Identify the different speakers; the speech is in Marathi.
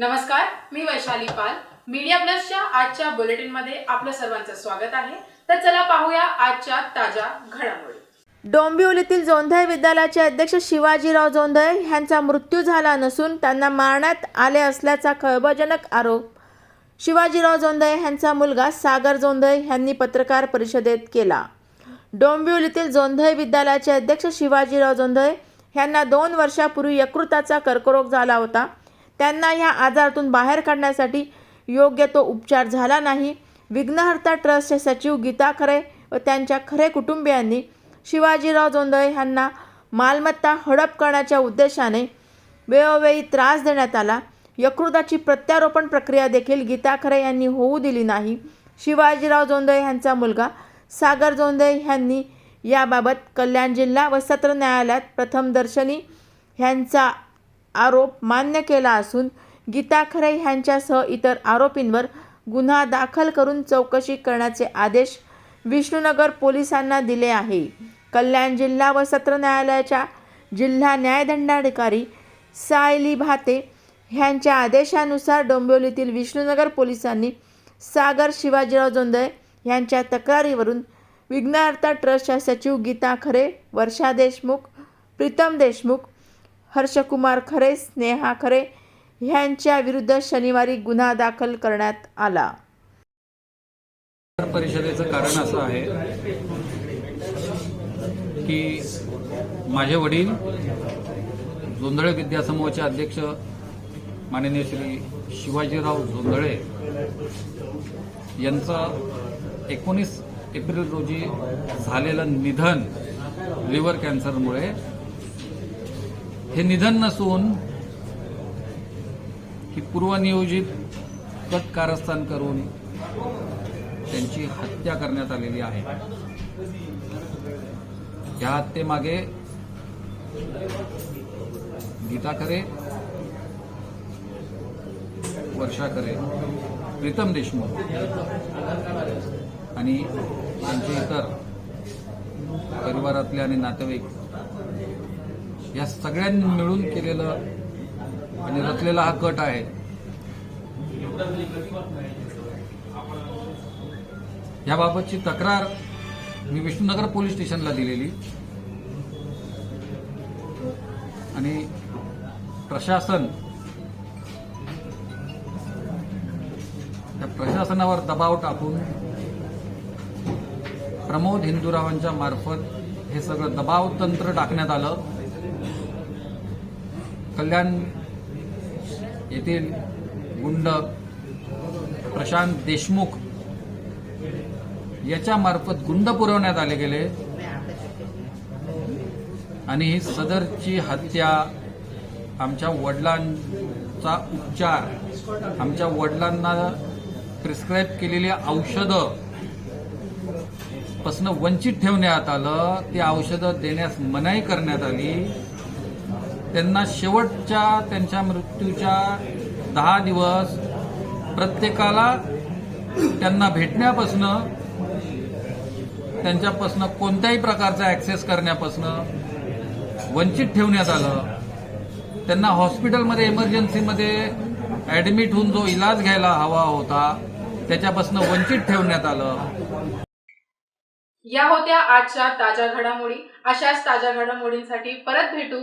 Speaker 1: नमस्कार मी वैशाली पाल. मीडिया प्लसच्या आजच्या बुलेटिनमध्ये आपलं सर्वांचं स्वागत आहे. तर चला पाहूया आजच्या ताज्या घडामोडी.
Speaker 2: डोंबिवलीतील जोंधळे विद्यालयाचे अध्यक्ष शिवाजीराव जोंधळे यांचा मृत्यू झाला नसून त्यांना मारण्यात आले असल्याचा खळबळजनक आरोप. शिवाजीराव जोंधळे यांचा मुलगा सागर जोंधळे यांनी पत्रकार परिषदेत केला. डोंबिवलीतील जोंधळे विद्यालयाचे अध्यक्ष शिवाजीराव जोंधळे यांना दोन वर्षापूर्वी यकृताचा कर्करोग झाला होता. त्यांना ह्या आजारातून बाहेर काढण्यासाठी योग्य तो उपचार झाला नाही. विघ्नहर्ता ट्रस्टचे सचिव गीता खरे व त्यांच्या खरे कुटुंबियांनी शिवाजीराव जोंधळे यांना मालमत्ता हडप करण्याच्या उद्देशाने वेळोवेळी त्रास देण्यात आला. यकृताची प्रत्यारोपण प्रक्रिया देखील गीता खरे यांनी होऊ दिली नाही. शिवाजीराव जोंधळे यांचा मुलगा सागर जोंधळे यांनी याबाबत कल्याण जिल्हा व सत्र न्यायालयात प्रथमदर्शनी ह्यांचा आरोप मान्य केला असून गीता खरे ह्यांच्यासह इतर आरोपींवर गुन्हा दाखल करून चौकशी करण्याचे आदेश विष्णुनगर पोलिसांना दिले आहे. कल्याण जिल्हा व सत्र न्यायालयाच्या जिल्हा न्यायदंडाधिकारी सायली भाते ह्यांच्या आदेशानुसार डोंबिवलीतील विष्णुनगर पोलिसांनी सागर शिवाजीराव जोंधळे यांच्या तक्रारीवरून विघ्नहर्ता ट्रस्टच्या सचिव गीता खरे वर्षा देशमुख प्रीतम देशमुख हर्षकुमार खरे स्नेहा खरे ह्यांच्या विरुद्ध शनिवारी गुन्हा दाखल करण्यात आला.
Speaker 3: परिषदेचं कारण असं आहे की माझे वडील जोंधळे विद्यासमूहाचे अध्यक्ष माननीय श्री शिवाजीराव जोंधळे यांचं एकोणीस एप्रिल रोजी झालेलं निधन लिव्हर कॅन्सरमुळे हे निधन नसून ही पूर्वनियोजित कट कारस्थान करून त्यांची हत्या करण्यात आलेली आहे. या हत्येमागे गीता खरे वर्षा खरे प्रीतम देशमुख आणि त्यांचे इतर परिवारातले आणि नातेवाईक या सगळ्यांनी मिळून केलेलं आणि रचलेला हा कट आहे. याबाबतची तक्रार मी विष्णुनगर पोलीस स्टेशनला दिलेली. आणि प्रशासन त्या प्रशासनावर दबाव टाकून प्रमोद हिंदुरावांच्या मार्फत हे सगळं दबाव तंत्र टाकण्यात आलं. कल्याण येथील गुंड प्रशांत देशमुख याच्यामार्फत गुंड पुरवण्यात आले गेले. आणि ही सदरची हत्या आमच्या वडिलांचा उपचार आमच्या वडिलांना प्रिस्क्राईब केलेली औषधं पासनं वंचित ठेवण्यात आलं. ती औषधं देण्यास मनाई करण्यात आली. त्यांना शेवटच्या त्यांच्या मृत्यूच्या दहा दिवस प्रत्येकाला त्यांना भेटण्यापासनं त्यांच्यापासनं कोणत्याही प्रकारचा ऍक्सेस करण्यापासनं वंचित ठेवण्यात आलं. त्यांना हॉस्पिटलमध्ये इमर्जन्सीमध्ये ऍडमिट होऊन जो इलाज घ्यायला हवा होता त्याच्यापासनं वंचित ठेवण्यात आलं.
Speaker 1: या होत्या आजच्या ताज्या घडामोडी. अशाच ताज्या घडामोडींसाठी परत भेटू.